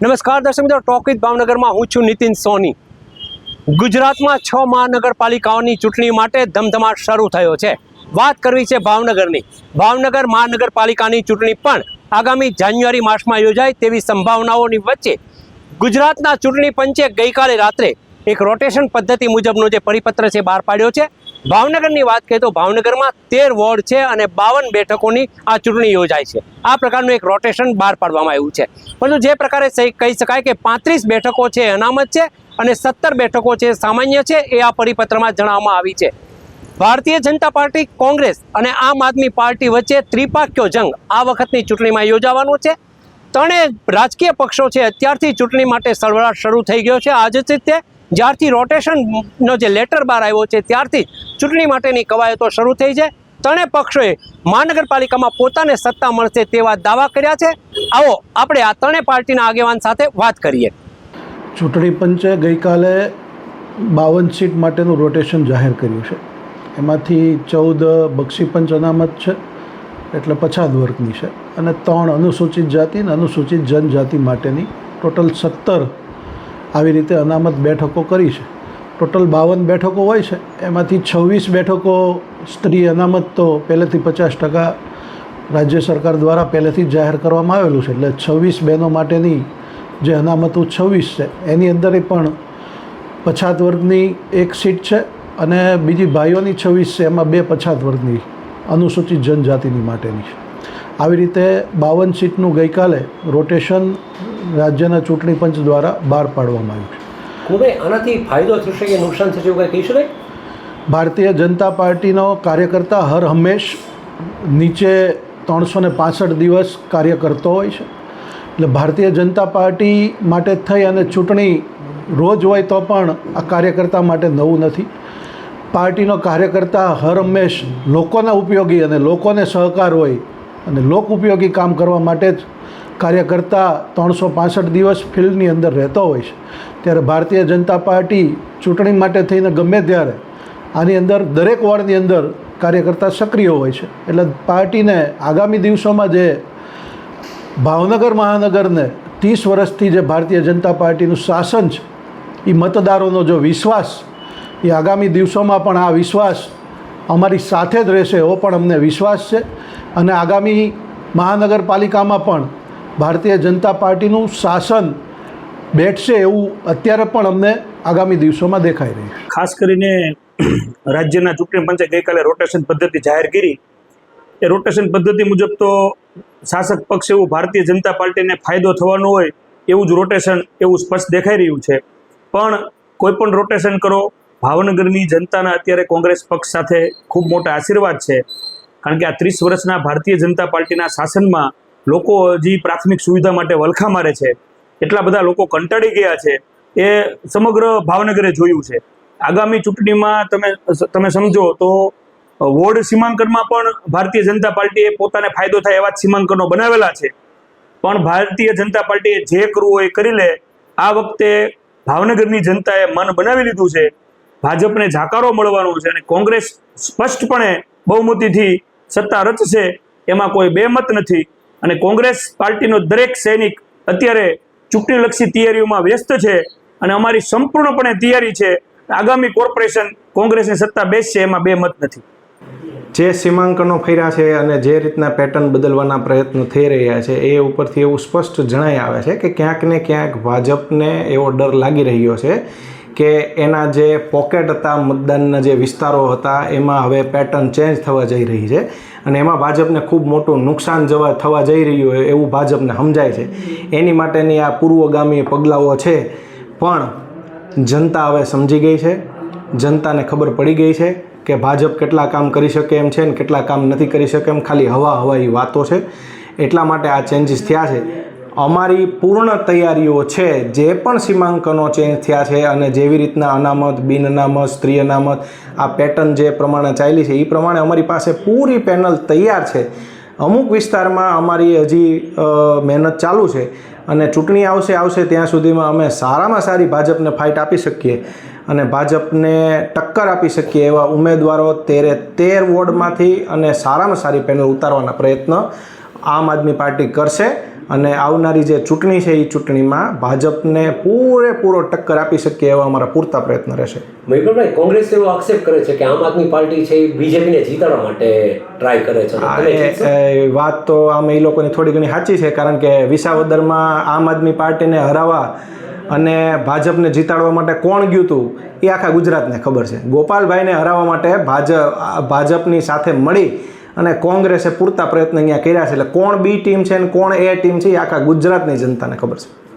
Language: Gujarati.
નમસ્કાર દર્શક મિત્રો, ટોક ભાવનગરમાં હું છું નીતિન સોની. ગુજરાતમાં છ મહાનગરપાલિકાઓની ચૂંટણી માટે ધમધમાટ શરૂ થયો છે. વાત કરવી છે ભાવનગરની. ભાવનગર મહાનગરપાલિકાની ચૂંટણી પણ આગામી જાન્યુઆરી માસમાં યોજાય તેવી સંભાવનાઓની વચ્ચે ગુજરાતના ચૂંટણી પંચે ગઈકાલે રાત્રે એક રોટેશન પદ્ધતિ મુજબનો જે પરિપત્ર છે બહાર પાડ્યો છે. ભાવનગરની વાત કરીએ તો ભાવનગરમાં તેર વોર્ડ છે અને બાવન બેઠકોની આ ચૂંટણી યોજાય છે. આ પ્રકારનું એક રોટેશન બહાર પાડવામાં આવ્યું છે. પરંતુ જે પ્રકારે કહી શકાય કે પાંત્રીસ બેઠકો છે અનામત છે અને સત્તર બેઠકો છે સામાન્ય છે એ આ પરિપત્રમાં જણાવવામાં આવી છે. ભારતીય જનતા પાર્ટી, કોંગ્રેસ અને આમ આદમી પાર્ટી વચ્ચે ત્રિપાક્યો જંગ આ વખતની ચૂંટણીમાં યોજાવાનો છે. ત્રણેય રાજકીય પક્ષો છે અત્યારથી ચૂંટણી માટે સળવળાટ શરૂ થઈ ગયો છે. આજ જ રીતે જ્યારથી રોટેશનનો જે લેટર બહાર આવ્યો છે, ત્યારથી ચૂંટણી માટેની કવાયતો શરૂ થઈ છે. ત્રણેય પક્ષોએ મહાનગરપાલિકામાં પોતાને સત્તા મળશે તેવા દાવા કર્યા છે. આવો, આપણે આ ત્રણેય પાર્ટીના આગેવાન સાથે વાત કરીએ. ચૂંટણી પંચે ગઈકાલે બાવન સીટ માટેનું રોટેશન જાહેર કર્યું છે. એમાંથી ચૌદ બક્ષી પંચ અનામત છે, એટલે પછાત વર્ગની છે. અને ત્રણ અનુસૂચિત જાતિ અને અનુસૂચિત જનજાતિ માટેની ટોટલ સત્તર આવી રીતે અનામત બેઠકો કરી છે. ટોટલ બાવન બેઠકો હોય છે. એમાંથી છવ્વીસ બેઠકો સ્ત્રી અનામત તો પહેલેથી પચાસ ટકા રાજ્ય સરકાર દ્વારા પહેલેથી જાહેર કરવામાં આવેલું છે. એટલે છવ્વીસ બહેનો માટેની જે અનામતો છવ્વીસ છે. એની અંદર પણ પછાત વર્ગની એક સીટ છે અને બીજી ભાઈઓની છવ્વીસ છે. એમાં બે પછાત વર્ગની અનુસૂચિત જનજાતિની માટેની છે. આવી રીતે બાવન સીટનું ગઈકાલે રોટેશન રાજ્યના ચૂંટણી પંચ દ્વારા બહાર પાડવામાં આવ્યું છે. આનાથી ફાયદો થશે કે નુકસાન થશે એવું કહી શકાય? ભારતીય જનતા પાર્ટીનો કાર્યકર્તા હર હંમેશ નીચે ત્રણસો ને પાસઠ દિવસ કાર્ય કરતો હોય છે. એટલે ભારતીય જનતા પાર્ટી માટે થઈ અને ચૂંટણી રોજ હોય તો પણ આ કાર્યકર્તા માટે નવું નથી. પાર્ટીનો કાર્યકર્તા હર હંમેશ લોકોના ઉપયોગી અને લોકોને સહકાર હોય અને લોક ઉપયોગી કામ કરવા માટે જ કાર્યકર્તા ત્રણસો પાસઠ દિવસ ફિલ્ડની અંદર રહેતો હોય છે. ત્યારે ભારતીય જનતા પાર્ટી ચૂંટણી માટે થઈને ગમે ત્યારે આની અંદર દરેક વોર્ડની અંદર કાર્યકર્તા સક્રિય હોય છે. એટલે પાર્ટીને આગામી દિવસોમાં જે ભાવનગર મહાનગરને ત્રીસ વર્ષથી જે ભારતીય જનતા પાર્ટીનું શાસન છે એ મતદારોનો જો વિશ્વાસ એ આગામી દિવસોમાં પણ આ વિશ્વાસ અમારી સાથે જ રહેશે એવો પણ અમને વિશ્વાસ છે. અને આગામી મહાનગરપાલિકામાં પણ ભારતીય જનતા પાર્ટીનું શાસન બેઠશે એવું અત્યારે પણ અમને આગામી દિવસોમાં દેખાઈ રહ્યું ખાસ કરીને રાજ્યના ચૂંટણી પંચે ગઈકાલે રોટેશન પદ્ધતિ જાહેર કરી. એ રોટેશન પદ્ધતિ મુજબ તો શાસક પક્ષ એવું ભારતીય જનતા પાર્ટીને ફાયદો થવાનો હોય એવું જ રોટેશન એવું સ્પષ્ટ દેખાઈ રહ્યું છે. પણ કોઈ પણ રોટેશન કરો, ભાવનગરની જનતાના અત્યારે કોંગ્રેસ પક્ષ સાથે ખૂબ મોટા આશીર્વાદ છે. કારણ કે આ ત્રીસ વર્ષના ભારતીય જનતા પાર્ટીના શાસનમાં લોકો હજી પ્રાથમિક સુવિધા માટે વલખા મારે છે, એટલા બધા લોકો કંટાળી ગયા છે, એ સમગ્ર ભાવનગરે જોયું છે. આગામી ચૂંટણીમાં તમે તમે સમજો તો વોર્ડ સીમાંકનમાં પણ ભારતીય જનતા પાર્ટીએ પોતાને ફાયદો થાય એવા જ સીમાંકનો બનાવેલા છે. પણ ભારતીય જનતા પાર્ટીએ જે કરવું હોય એ કરી લે. આ વખતે ભાવનગરની જનતાએ મન બનાવી લીધું છે. ભાજપને જાકારો મળવાનો છે અને કોંગ્રેસ સ્પષ્ટપણે બહુમતીથી સત્તા રચશે, એમાં કોઈ બે મત નથી. અને કોંગ્રેસ પાર્ટીનો દરેક સૈનિક અત્યારે ચૂંટણીલક્ષી તૈયારીઓમાં વ્યસ્ત છે અને અમારી સંપૂર્ણપણે તૈયારી છે આગામી કોર્પોરેશન કોંગ્રેસની સત્તા બેસશે એમાં બે મત નથી. જે સીમાંકનો ફર્યા છે અને જે રીતના પેટર્ન બદલવાના પ્રયત્નો થઈ રહ્યા છે એ ઉપરથી એવું સ્પષ્ટ જણાઈ આવે છે કે ક્યાંક ને ક્યાંક ભાજપને એવો ડર લાગી રહ્યો છે કે એના જે પોકેટ હતા, મતદાનના જે વિસ્તારો હતા, એમાં હવે પેટર્ન ચેન્જ થવા જઈ રહી છે. અને એમાં ભાજપને ખૂબ મોટું નુકસાન જવા, થવા જઈ રહ્યું હોય એવું ભાજપને સમજાય છે. એની માટેની આ પૂર્વગામી પગલાઓ છે. પણ જનતા હવે સમજી ગઈ છે. જનતાને ખબર પડી ગઈ છે કે ભાજપ કેટલા કામ કરી શકે એમ છે ને કેટલા કામ નથી કરી શકે એમ. ખાલી હવા હવાઈ વાતો છે. એટલા માટે આ ચેન્જીસ થયા છે. અમારી પૂર્ણ તૈયારીઓ છે, જે પણ સીમાંકનો ચેન્જ થયા છે અને જેવી રીતના અનામત બિન અનામત સ્ત્રી અનામત આ પેટર્ન જે પ્રમાણે ચાલી છે, એ પ્રમાણે અમારી પાસે પૂરી પેનલ તૈયાર છે. અમુક વિસ્તારમાં અમારી હજી મહેનત ચાલુ છે અને ચૂંટણી આવશે આવશે ત્યાં સુધીમાં અમે સારામાં સારી ભાજપને ફાઇટ આપી શકીએ અને ભાજપને ટક્કર આપી શકીએ એવા ઉમેદવારો તેરે તેર વોર્ડમાંથી અને સારામાં સારી પેનલ ઉતારવાના પ્રયત્ન આમ આદમી પાર્ટી કરશે. અને આવનારી જે ચૂંટણી છે એ ચૂંટણીમાં ભાજપને પૂરેપૂરો ટક્કર આપી શકીએ એવા અમારા પૂરતા પ્રયત્ન રહેશે. મહિપતભાઈ કોંગ્રેસ એવો આક્ષેપ કરે છે કે આમ આદમી પાર્ટી છે એ બીજેપીને જીતાડવા માટે ટ્રાય કરે છે. વાત તો આમ એ લોકોની થોડી ઘણી સાચી છે કારણ કે વિસાવદરમાં આમ આદમી પાર્ટીને હરાવવા અને ભાજપને જીતાડવા માટે કોણ ગયું હતું એ આખા ગુજરાતને ખબર છે. ગોપાલભાઈને હરાવવા માટે ભાજપ ભાજપની સાથે મળી અને કોંગ્રેસે પૂરતા પ્રયત્ન અહીંયા કર્યા છે. એટલે કોણ બી ટીમ છે અને કોણ એ ટીમ છે એ આખા ગુજરાતની જનતાને ખબર છે.